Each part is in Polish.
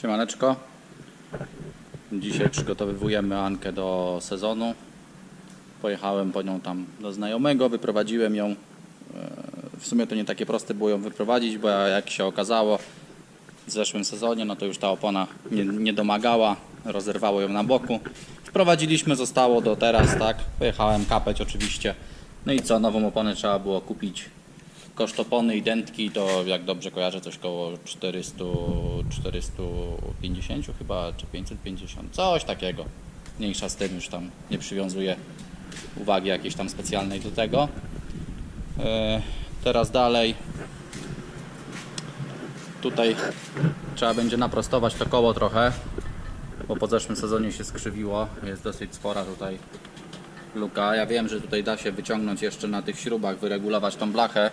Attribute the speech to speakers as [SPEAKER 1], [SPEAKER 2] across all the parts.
[SPEAKER 1] Siemaneczko. Dzisiaj przygotowujemy Ankę do sezonu. Pojechałem po nią tam do znajomego, wyprowadziłem ją. E, W sumie to nie takie proste było ją wyprowadzić, bo jak się okazało w zeszłym sezonie, no to już ta opona nie, nie domagała, rozerwało ją na boku. Wprowadziliśmy, zostało do teraz, tak. Pojechałem kapeć oczywiście. No i co, nową oponę trzeba było kupić. Koszt opony i dętki to jak dobrze kojarzę coś koło 400, 450 chyba, czy 550, coś takiego. Mniejsza z tym już tam nie przywiązuję uwagi jakiejś tam specjalnej do tego. E, Teraz dalej. Tutaj trzeba będzie naprostować to koło trochę, bo po zeszłym sezonie się skrzywiło. Jest dosyć spora tutaj luka. Ja wiem, że tutaj da się wyciągnąć jeszcze na tych śrubach, wyregulować tą blachę,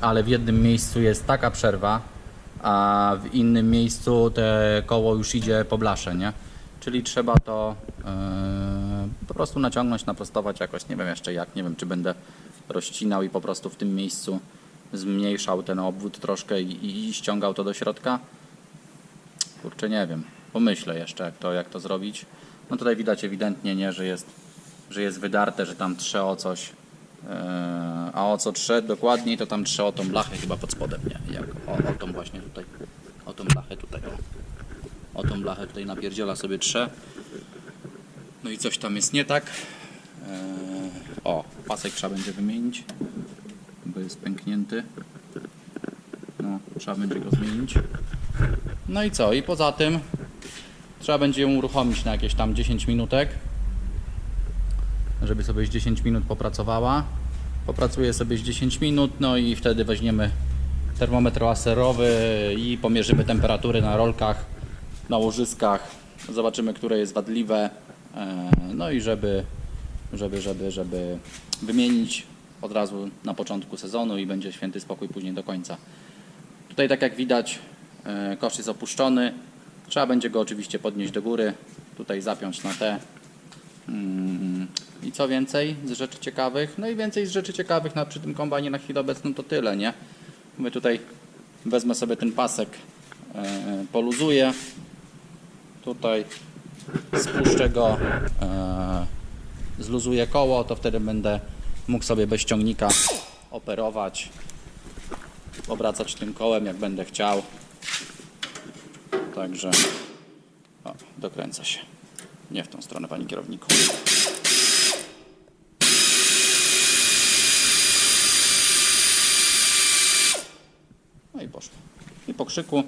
[SPEAKER 1] ale w jednym miejscu jest taka przerwa, a w innym miejscu te koło już idzie po blasze, nie? Czyli trzeba to yy, po prostu naciągnąć, naprostować jakoś, nie wiem jeszcze jak, nie wiem czy będę rozcinał i po prostu w tym miejscu zmniejszał ten obwód troszkę i, i ściągał to do środka. Kurczę, nie wiem. Pomyślę jeszcze, jak to, jak to zrobić. No tutaj widać ewidentnie, nie, że jest, że jest wydarte, że tam trze o coś. Eee, a o co trze dokładniej, to tam trze o tą blachę chyba pod spodem, nie? Jak, o, o tą właśnie tutaj. O tą blachę tutaj. O, o tą blachę tutaj napierdziela sobie trze. No i coś tam jest nie tak. Eee, o, pasek trzeba będzie wymienić, bo jest pęknięty. No, trzeba będzie go zmienić. No i co? I poza tym trzeba będzie ją uruchomić na jakieś tam 10 minutek, żeby sobie z 10 minut popracowała. Popracuje sobie z 10 minut, no i wtedy weźmiemy termometr laserowy i pomierzymy temperatury na rolkach, na łożyskach. Zobaczymy, które jest wadliwe. E, No i żeby, żeby, żeby, żeby wymienić od razu na początku sezonu i będzie święty spokój później do końca. Tutaj tak jak widać e, kosz jest opuszczony. Trzeba będzie go oczywiście podnieść do góry. Tutaj zapiąć na T. Mm, I co więcej z rzeczy ciekawych? No i więcej z rzeczy ciekawych na, przy tym kombajnie na chwilę obecną to tyle, nie? My tutaj wezmę sobie ten pasek, e, poluzuję. Tutaj spuszczę go, e, zluzuję koło, to wtedy będę mógł sobie bez ciągnika operować obracać tym kołem jak będę chciał. Także o, dokręca się. Nie w tą stronę, panie kierowniku. No i poszło. I po krzyku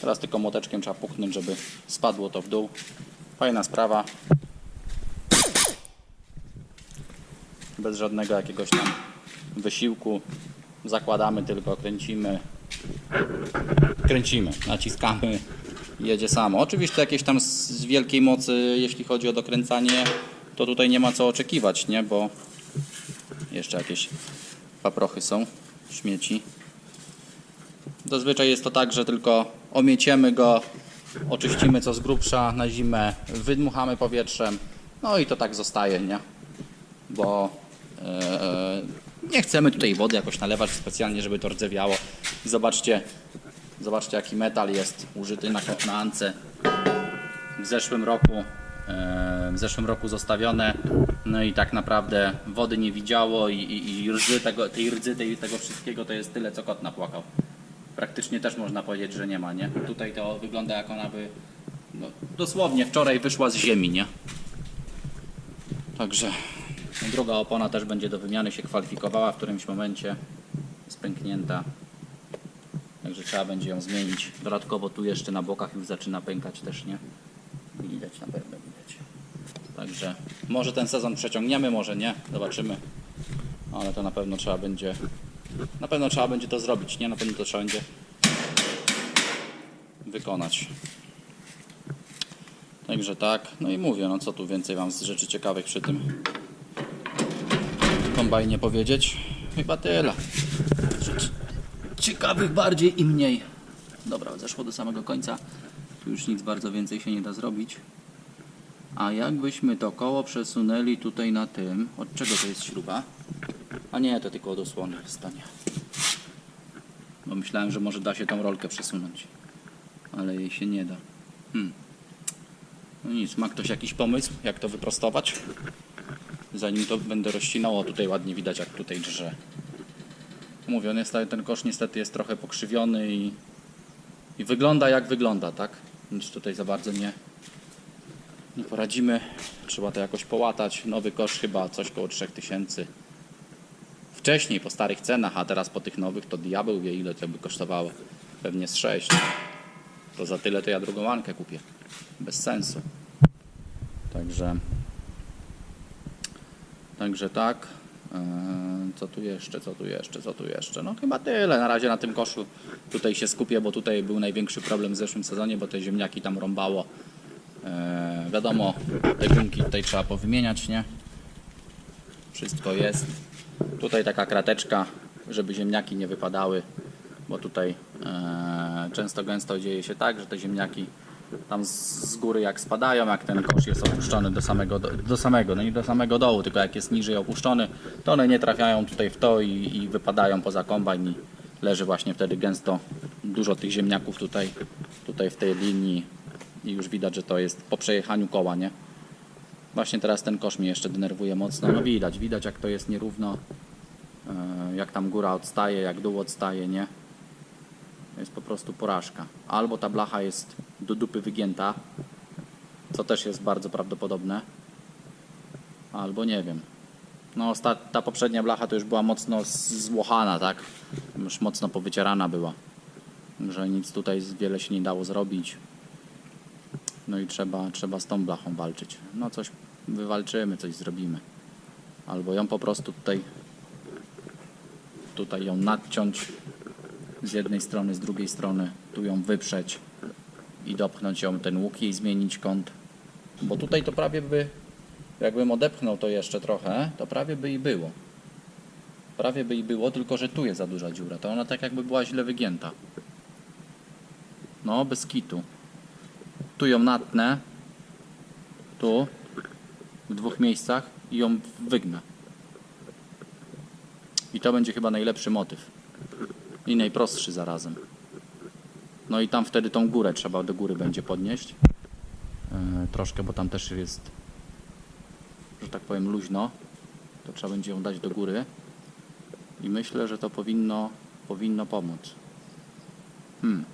[SPEAKER 1] teraz tylko młoteczkiem trzeba puknąć, żeby spadło to w dół. Fajna sprawa. Bez żadnego jakiegoś tam wysiłku. Zakładamy tylko, kręcimy, kręcimy, naciskamy, jedzie samo. Oczywiście jakieś tam z wielkiej mocy, jeśli chodzi o dokręcanie, to tutaj nie ma co oczekiwać, nie? Bo jeszcze jakieś paprochy są, śmieci. Zazwyczaj jest to tak, że tylko omieciemy go, oczyścimy co z grubsza na zimę, wydmuchamy powietrzem, no i to tak zostaje, nie? Bo e, nie chcemy tutaj wody jakoś nalewać specjalnie, żeby to rdzewiało. Zobaczcie, zobaczcie jaki metal jest użyty na, na w zeszłym roku. e, W zeszłym roku zostawione, no i tak naprawdę wody nie widziało i, i, i rdzy tego, tej rdzy tej, tego wszystkiego to jest tyle co kot napłakał. Praktycznie też można powiedzieć, że nie ma, nie? Tutaj to wygląda jak ona by no, dosłownie wczoraj wyszła z ziemi, nie? Także druga opona też będzie do wymiany się kwalifikowała w którymś momencie. Jest pęknięta. Trzeba będzie ją zmienić. Dodatkowo tu jeszcze na bokach już zaczyna pękać też, nie? Widać na pewno widać. Także może ten sezon przeciągniemy, może nie. Zobaczymy. Ale to na pewno trzeba będzie na pewno trzeba będzie to zrobić, nie? Na pewno to trzeba będzie wykonać. Także tak. No i mówię, no co tu więcej Wam z rzeczy ciekawych przy tym kombajnie powiedzieć? Chyba tyle. Ciekawych bardziej i mniej. Dobra, zeszło do samego końca. Tu już nic bardzo więcej się nie da zrobić. A jakbyśmy to koło przesunęli tutaj na tym, od czego to jest śruba? A nie, to tylko od osłony stanie. Bo myślałem, że może da się tą rolkę przesunąć. ale jej się nie da. Hmm. No nic, ma ktoś jakiś pomysł, jak to wyprostować? Zanim to będę rozcinał, o tutaj ładnie widać jak tutaj drże. Mówię, on jest, ten kosz niestety jest trochę pokrzywiony i, i wygląda jak wygląda, tak? Nic tutaj za bardzo nie, nie poradzimy. Trzeba to jakoś połatać. Nowy kosz chyba coś koło 3000. Wcześniej po starych cenach, a teraz po tych nowych to diabeł wie ile to by kosztowało. Pewnie z 6. To za tyle to ja drugą łankę kupię. Bez sensu. Także Także tak. Eee, Co tu jeszcze, co tu jeszcze, co tu jeszcze? No chyba tyle. Na razie na tym koszu tutaj się skupię, bo tutaj był największy problem w zeszłym sezonie, bo te ziemniaki tam rąbało. Eee, wiadomo, te gumki tutaj trzeba powymieniać, nie? Wszystko jest. Tutaj taka krateczka, żeby ziemniaki nie wypadały, bo tutaj e, często gęsto dzieje się tak, że te ziemniaki tam z, góry jak spadają, jak ten kosz jest opuszczony do samego, do, do samego, no nie do samego dołu, tylko jak jest niżej opuszczony, to one nie trafiają tutaj w to i, i wypadają poza kombajn i leży właśnie wtedy gęsto dużo tych ziemniaków tutaj, tutaj w tej linii i już widać, że to jest po przejechaniu koła, nie? Właśnie teraz ten kosz mnie jeszcze denerwuje mocno. No widać, widać jak to jest nierówno. e, Jak tam góra odstaje, jak dół odstaje, nie? Jest po prostu porażka. Albo ta blacha jest do dupy wygięta, co też jest bardzo prawdopodobne. Albo nie wiem. No osta- ta poprzednia blacha to już była mocno złochana, tak? Już mocno powycierana była. Że nic tutaj wiele się nie dało zrobić. No i trzeba, trzeba z tą blachą walczyć. No coś wywalczymy, coś zrobimy. Albo ją po prostu tutaj tutaj ją nadciąć z jednej strony, z drugiej strony, tu ją wyprzeć i dopchnąć ją ten łuk i zmienić kąt. Bo tutaj to prawie by, jakbym odepchnął to jeszcze trochę, to prawie by i było. Prawie by i było, tylko że tu jest za duża dziura. To ona tak jakby była źle wygięta. No, bez kitu tu ją natnę, tu, w dwóch miejscach i ją wygnę. I to będzie chyba najlepszy motyw. I najprostszy zarazem. No i tam wtedy tą górę trzeba do góry będzie podnieść. Yy, troszkę, bo tam też jest, że tak powiem, luźno. To trzeba będzie ją dać do góry. I myślę, że to powinno, powinno pomóc. Hmm.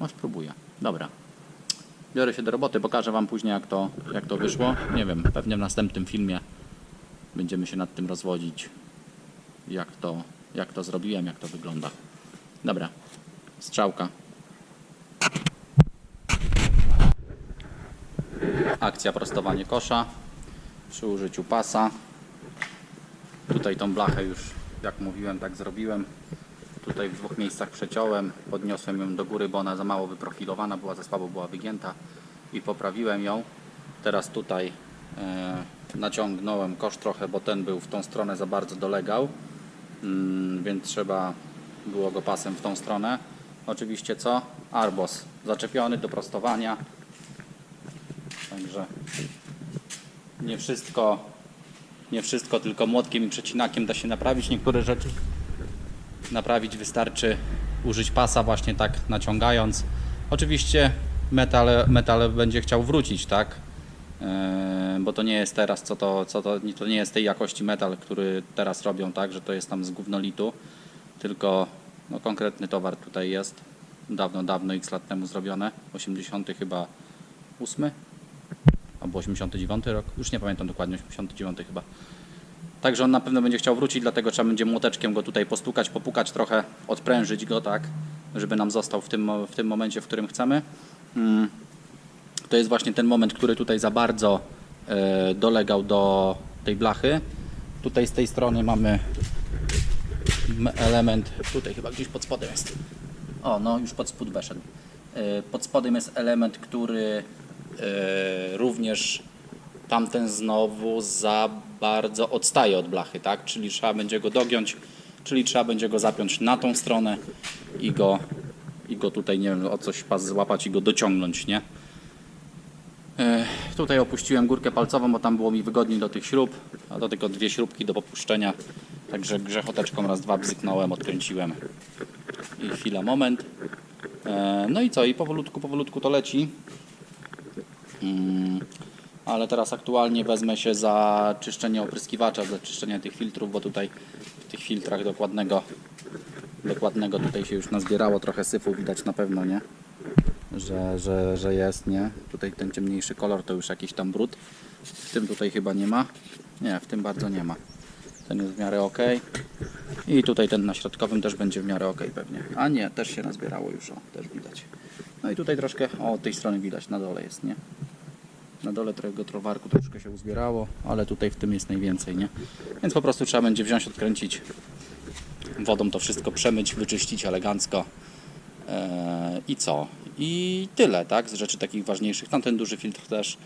[SPEAKER 1] No spróbuję. Dobra. Biorę się do roboty, pokażę Wam później jak to, jak to wyszło. Nie wiem, pewnie w następnym filmie będziemy się nad tym rozwodzić, jak to, jak to zrobiłem, jak to wygląda. Dobra, strzałka. Akcja prostowanie kosza przy użyciu pasa. Tutaj tą blachę już, jak mówiłem, tak zrobiłem. Tutaj w dwóch miejscach przeciąłem, podniosłem ją do góry, bo ona za mało wyprofilowana była, za słabo była wygięta i poprawiłem ją. Teraz tutaj e, naciągnąłem kosz trochę, bo ten był w tą stronę za bardzo dolegał, mm, więc trzeba było go pasem w tą stronę. Oczywiście co? Arbos zaczepiony do prostowania. Także nie wszystko, nie wszystko tylko młotkiem i przecinakiem da się naprawić niektóre rzeczy naprawić wystarczy użyć pasa właśnie tak naciągając. Oczywiście metal, metal będzie chciał wrócić, tak? Yy, bo to nie jest teraz, co to, co to, to nie jest tej jakości metal, który teraz robią, tak? Że to jest tam z gównolitu, tylko no, konkretny towar tutaj jest. Dawno, dawno, x lat temu zrobione. 80 chyba 8 albo 89 rok, już nie pamiętam dokładnie, 89 chyba. Także on na pewno będzie chciał wrócić, dlatego trzeba będzie młoteczkiem go tutaj postukać, popukać trochę, odprężyć go tak, żeby nam został w tym, w tym momencie, w którym chcemy. Mm. To jest właśnie ten moment, który tutaj za bardzo e, dolegał do tej blachy. Tutaj z tej strony mamy element, tutaj chyba gdzieś pod spodem jest. O, no już pod spód weszedł. E, Pod spodem jest element, który e, również tamten znowu za bardzo odstaje od blachy, tak? Czyli trzeba będzie go dogiąć, czyli trzeba będzie go zapiąć na tą stronę i go, i go tutaj, nie wiem, o coś pas złapać i go dociągnąć, nie? E, Tutaj opuściłem górkę palcową, bo tam było mi wygodniej do tych śrub, a to tylko dwie śrubki do popuszczenia. Także grzechoteczką raz, dwa bzyknąłem, odkręciłem. I chwila, moment. E, No i co? I powolutku, powolutku to leci. Mm, Ale teraz aktualnie wezmę się za czyszczenie opryskiwacza, za czyszczenie tych filtrów, bo tutaj w tych filtrach dokładnego, dokładnego tutaj się już nazbierało trochę syfu, widać na pewno, nie? Że, że, że jest, nie? Tutaj ten ciemniejszy kolor to już jakiś tam brud. W tym tutaj chyba nie ma. Nie, w tym bardzo nie ma. Ten jest w miarę ok. I tutaj ten na środkowym też będzie w miarę ok pewnie. A nie, też się nazbierało już, o, też widać. No i tutaj troszkę, o, tej strony widać, na dole jest, nie? Na dole tego trowarku troszkę się uzbierało, ale tutaj w tym jest najwięcej, nie? Więc po prostu trzeba będzie wziąć, odkręcić wodą to wszystko przemyć, wyczyścić elegancko. Eee, I co? I tyle, tak? Z rzeczy takich ważniejszych. Tam ten duży filtr też,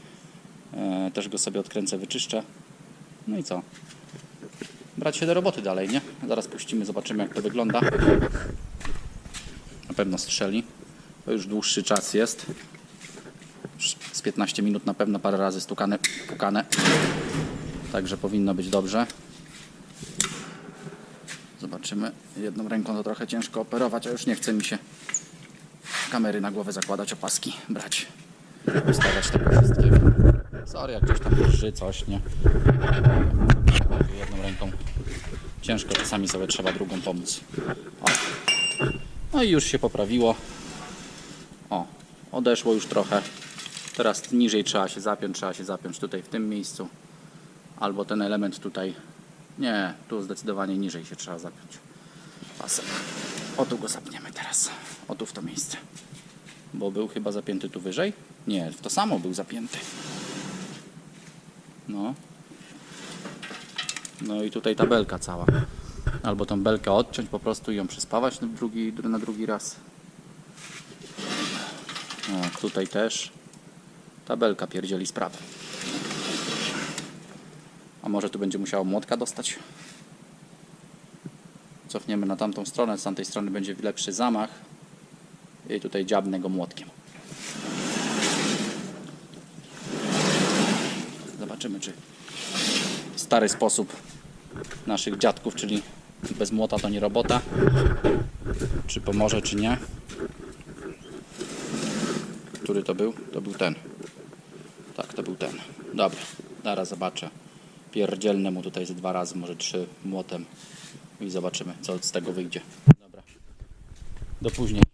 [SPEAKER 1] e, też go sobie odkręcę, wyczyszczę. No i co? Brać się do roboty dalej, nie? Zaraz puścimy, zobaczymy jak to wygląda. Na pewno strzeli. To już dłuższy czas jest. Już Z 15 minut na pewno parę razy stukane, pukane. Także powinno być dobrze. Zobaczymy. Jedną ręką to trochę ciężko operować, a już nie chce mi się kamery na głowę zakładać, opaski brać, ustawiać tego wszystkiego. Sorry, jak gdzieś tam drży coś, nie? Ręką ciężko, czasami sobie trzeba drugą pomóc. O. No i już się poprawiło. O, odeszło już trochę. Teraz niżej trzeba się zapiąć, trzeba się zapiąć tutaj w tym miejscu. Albo ten element tutaj. Nie, tu zdecydowanie niżej się trzeba zapiąć. Pasem. O tu go zapniemy teraz. O tu w to miejsce. Bo był chyba zapięty tu wyżej? Nie, w to samo był zapięty. No. No i tutaj ta belka cała. Albo tą belkę odciąć po prostu i ją przyspawać na drugi, na drugi raz. O, tutaj też. Ta belka pierdzieli sprawę. A może tu będzie musiało młotka dostać? Cofniemy na tamtą stronę, z tamtej strony będzie lepszy zamach. I tutaj dziabnę go młotkiem. Zobaczymy, czy stary sposób naszych dziadków, czyli bez młota to nie robota, czy pomoże, czy nie. Który to był? To był ten. Tak, to był ten. Dobra, zaraz zobaczę. Pierdzielnę mu tutaj ze dwa razy, może trzy młotem i zobaczymy, co z tego wyjdzie. Dobra. Do później.